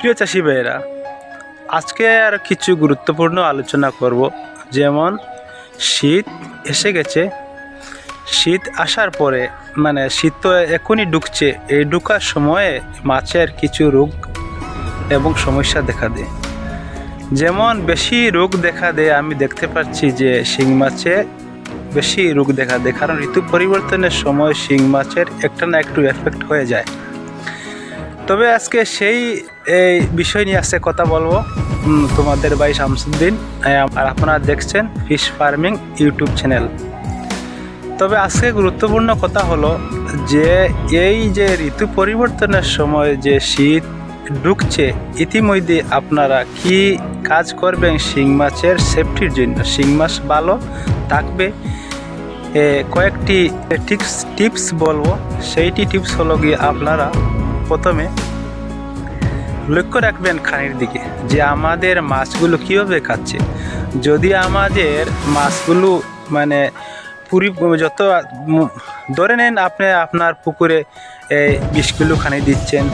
প্রিয় চাষি ভাইয়েরা, আজকে আর কিছু গুরুত্বপূর্ণ আলোচনা করব। যেমন, শীত এসে গেছে। শীত আসার পরে মানে শীত তো এখনই ঢুকছে এই ঢুকার সময়ে মাছের কিছু রোগ এবং সমস্যা দেখা দেয়। যেমন, বেশি রোগ দেখা দেয়, আমি দেখতে পাচ্ছি যে শিং মাছে বেশি রোগ দেখা দেয়, কারণ ঋতু পরিবর্তনের সময় শিং মাছের একটা না একটু এফেক্ট হয়ে যায়। তবে আজকে সেই, এই বিষয় নিয়ে আজকে কথা বলব। তোমাদের ভাই শামসুদ্দিন আর আপনারা দেখছেন ফিশ ফার্মিং ইউটিউব চ্যানেল। তবে আজকে গুরুত্বপূর্ণ কথা হলো যে, এই যে ঋতু পরিবর্তনের সময় যে শীত ঢুকছে, ইতিমধ্যে আপনারা কি কাজ করবেন? শিং মাছের সেফটির জন্য। শিং মাছ ভালো থাকবে। কয়েকটি টিপস টিপস বলব। সেইটি টিপস হলো গিয়ে আপনারা প্রথমে লক্ষ্য রাখবেন খানির দিকে যে আমাদের মাছগুলো কীভাবে খাচ্ছে। যদি আমাদের মাছগুলো মানে পুরি যত ধরে নেন আপনি আপনার পুকুরে এই বিশ কিলো খানি দিচ্ছেন,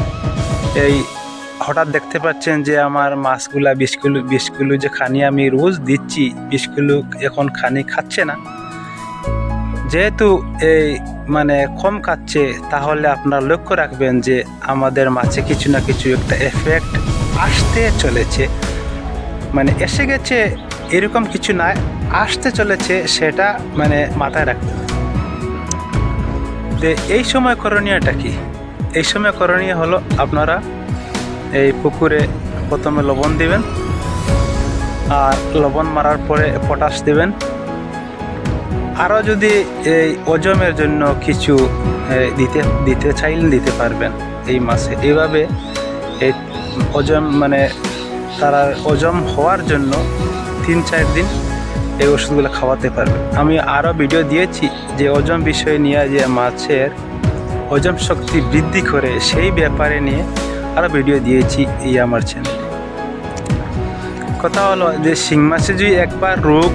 এই হঠাৎ দেখতে পাচ্ছেন যে আমার মাছগুলা বিশ কিলো যে খানি আমি রোজ দিচ্ছি বিশ কিলো এখন খানি খাচ্ছে না। যেহেতু এই মানে কম খাচ্ছে, তাহলে আপনারা লক্ষ্য রাখবেন যে আমাদের মাছে কিছু না কিছু একটা এফেক্ট আসতে চলেছে। মানে এসে গেছে, এরকম কিছু নয় আসতে চলেছে, সেটা মানে মাথায় রাখতে। তো এই সময় করণীয়টা কি? এই সময় করণীয় হলো আপনারা এই পুকুরে প্রথমে লবণ দিবেন, আর লবণ মারার পরে পটাশ দিবেন। আরও যদি এই ওজমের জন্য কিছু দিতে দিতে চাইলে দিতে পারবেন এই মাসে এইভাবে এই ওজন মানে তারা ওজম হওয়ার জন্য তিন চার দিন এই ওষুধগুলো খাওয়াতে পারবে আমি আরও ভিডিও দিয়েছি যে ওজন বিষয় নিয়ে যে মাছের ওজন শক্তি বৃদ্ধি করে সেই ব্যাপারে নিয়ে আরও ভিডিও দিয়েছি এই আমার চ্যানেলে কথা হলো যে শিং মাছে যদি একবার রোগ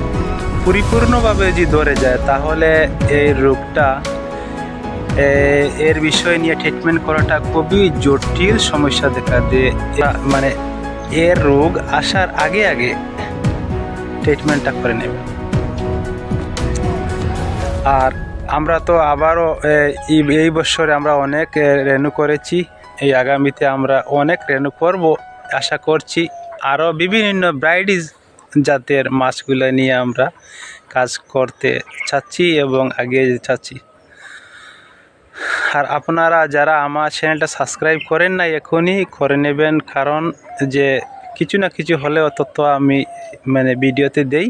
পরিপূর্ণভাবে যদি ধরে যায়, তাহলে এই রোগটা এর বিষয় নিয়ে ট্রিটমেন্ট করাটা খুবই জটিল সমস্যা দেখা দেয় মানে এর রোগ আসার আগে আগে ট্রিটমেন্টটা করে নেবে। আর আমরা তো আবারও এই- বছরে আমরা অনেক রেনু করেছি। এই আগামীতে আমরা অনেক রেনু করব, আশা করছি। আরও বিভিন্ন ব্রাইডিজ জাতের মাছগুলো নিয়ে আমরা কাজ করতে চাচ্ছি এবং আগে যেতে চাচ্ছি। আর আপনারা যারা আমার চ্যানেলটা সাবস্ক্রাইব করেন না এখনই করে নেবেন, কারণ যে কিছু না কিছু হলেও তত আমি মানে ভিডিওতে দেই।